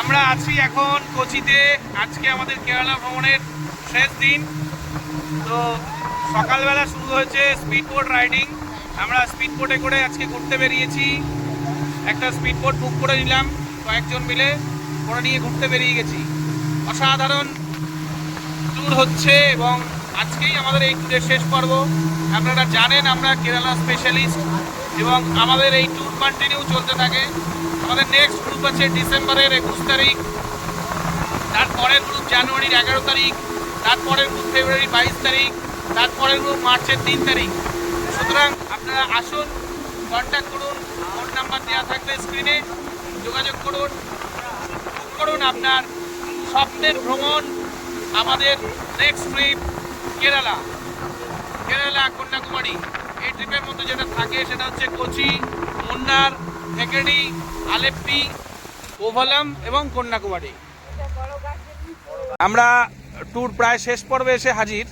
আছি এখন কোচিতে। আজকে আমাদের কেরালা ভ্রমণের শেষ দিন। তো সকালবেলা শুরু হয়েছে স্পিড বোট রাইডিং আমরা স্পিড বোটে করে আজকে ঘুরতে বেরিয়েছি। একটা স্পিড বোট বুক করে নিলাম কয়েকজন মিলে। করে নিয়ে ঘুরতে বেরিয়ে গেছি। অসাধারণ ট্যুর হচ্ছে এবং আজকেই আমাদের এই ট্যুরের শেষ পর্ব। আপনারা জানেন আমরা কেরালা স্পেশালিস্ট এবং আমাদের এই ট্যুর কন্টিনিউ চলতে থাকে। আমাদের নেক্সট গ্রুপ আছে ডিসেম্বরের একুশ তারিখ। তারপরের গ্রুপ জানুয়ারির এগারো তারিখ, তারপরের গ্রুপ ফেব্রুয়ারি বাইশ তারিখ, তারপরের গ্রুপ মার্চের তিন তারিখ। সুতরাং আপনারা আসুন কন্ট্যাক্ট করুন ফোন নাম্বার দেওয়া থাকবে স্ক্রিনে যোগাযোগ করুন। করুন আপনার স্বপ্নের ভ্রমণ আমাদের নেক্সট ট্রিপ কেরালা। কেরালা কন্যাকুমারী। এই ট্রিপের মধ্যে যেটা থাকে সেটা হচ্ছে কোচি মুন্নার থেকেডি আলেপ্পি কোভালাম এবং কন্যাকুমারী। আমরা ট্যুর প্রায় শেষ পর্বে এসে হাজির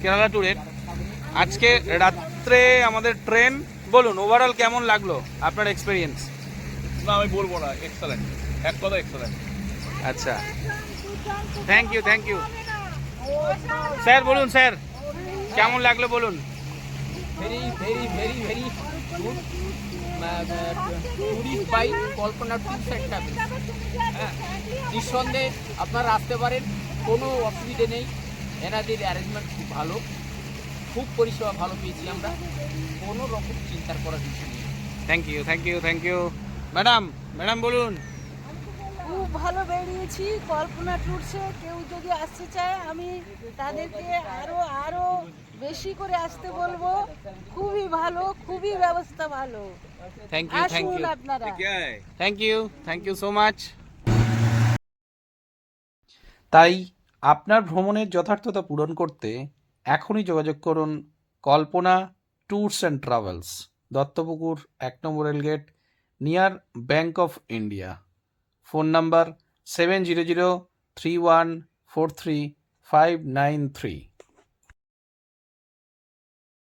কেরালা ট্যুরের। আজকে রাত্রে আমাদের ট্রেন। বলুন ওভারঅল কেমন লাগল আপনার এক্সপিরিয়েন্স না আমি বলব না এক্সেলেন্ট এক কথা এক্সেলেন্ট আচ্ছা। Thank you thank you sir বলুন স্যার কেমন লাগল বলুন? Very very very very good tourist by Kalpana and travel হ্যাঁ নিঃসন্দেহে আপনারা আসতে পারেন কোনো অসুবিধে নেই। এনাদের অ্যারেঞ্জমেন্ট খুব ভালো খুব পরিষেবা ভালো পেয়েছি আমরা। কোনো রকম চিন্তার করার কিছু নেই। Thank you thank you thank you madam madam বলুন। খুব ভালো বেরিয়েছি কল্পনা ট্যুরসে কেউ যদি আসতে চায় আমি তাদেরকে আরও আরও বেশি করে আসতে বলব খুবই ভালো খুবই ব্যবস্থা ভালো। থ্যাংক ইউ থ্যাংক ইউ আপনারা। Thank you thank you so much তাই আপনার ভ্রমণের যথার্থতা পূরণ করতে এখনই যোগাযোগ করুন Kalpana tours and travels Duttapukur এক নম্বর rail gate near bank of India. Phone number seven zero zero three one four three five nine three.